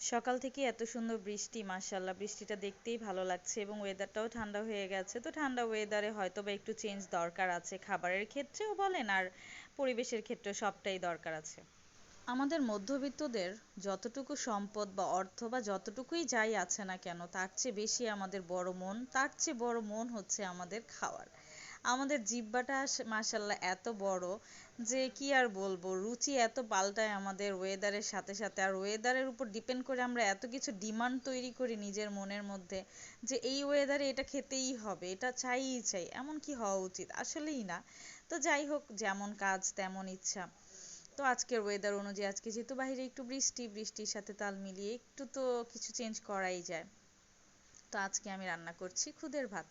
সকাল থেকে এত সুন্দর বৃষ্টি মাশাল্লাহ বৃষ্টিটা দেখতেই ভালো লাগছে এবং ওয়েদারটাও ঠান্ডা হয়ে গেছে। তো ঠান্ডা ওয়েদারে হয়তো বা একটু চেঞ্জ দরকার আছে। খাবারের ক্ষেত্রেও বলেন আর পরিবেশের ক্ষেত্রেও সবটাই দরকার আছে। আমাদের মধ্যবিত্তদের যতটুকু সম্পদ বা অর্থ বা যতটুকুই যাই আছে না কেন, তার চেয়ে বেশি আমাদের বড় মন, তার চেয়ে বড় মন হচ্ছে আমাদের খাওয়ার। আমাদের জিহ্বাটা মাশাল্লাহ এত বড় যে কি আর বলব, রুচি এত পাল্টায় আমাদের ওয়েদারের সাথে সাথে। আর ওয়েদারের উপর ডিপেন্ড করে আমরা এত কিছু ডিমান্ড তৈরি করি নিজের মনের মধ্যে যে এই ওয়েদারে এটা খেতেই হবে, এটা চাইই চাই, এমন কি হওয়া উচিত? আসলেই না। তো যাই হোক, যেমন কাজ তেমন ইচ্ছা। তো আজকের ওয়েদার অনুযায়ী আজকে যেহেতু বাইরে একটু বৃষ্টি, বৃষ্টির সাথে তাল মিলিয়ে একটু তো কিছু চেঞ্জ করাই যায়। তো আজকে আমি রান্না করছি খুদের ভাত।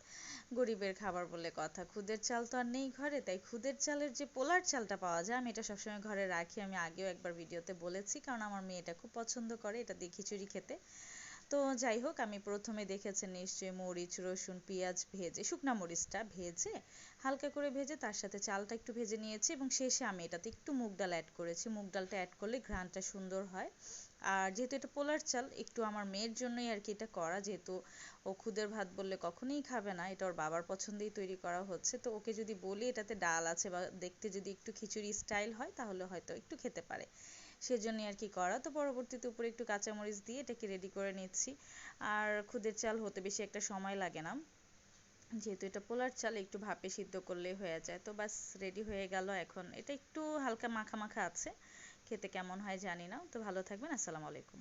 গরিবের খাবার বলে কথা। খুদের চাল তো আর নেই ঘরে, তাই খুদের চালের যে পোলার চালটা পাওয়া যায়, আমি এটা সবসময় ঘরে রাখি। আমি আগেও একবার ভিডিওতে বলেছি, কারণ আমার মেয়ে এটা খুব পছন্দ করে এটা দিয়ে খিচুড়ি খেতে। তো যাই হোক, আমি প্রথমে দেখেছেন নিশ্চয়ই মরিচ, রসুন, পেঁয়াজ ভেজে, শুকনা মরিচটা ভেজে, হালকা করে ভেজে তার সাথে চালটা একটু ভেজে নিয়েছি এবং শেষে আমি এটাতে একটু মুগ ডাল অ্যাড করেছি। মুগ ডালটা অ্যাড করলে ঘ্রাণটা সুন্দর হয়। আর যেহেতু এটা পোলার চাল, একটু আমার মেয়ের জন্যই আর কি এটা করা, যেহেতু ও খুদের ভাত বললে কখনোই খাবে না, এটা ওর বাবার পছন্দেই তৈরি করা হচ্ছে। তো ওকে যদি বলি এটাতে ডাল আছে বা দেখতে যদি একটু খিচুড়ি স্টাইল হয়, তাহলে হয়তো একটু খেতে পারে। সেজন্যই আর কি করা। তো পরবর্তীতে উপরে একটু কাঁচামরিচ দিয়ে এটাকে রেডি করে নিচ্ছি। আর খুদের চাল হতে বেশি একটা সময় লাগে না। যেহেতু এটা পোলার চাল, একটু ভাপে সিদ্ধ করলেই হয়ে যায়। তো বাস রেডি হয়ে গেল এখন। এটা একটু হালকা মাখা মাখা আছে। খেতে কেমন হয় জানি না। তো ভালো থাকবেন। আসসালামু আলাইকুম।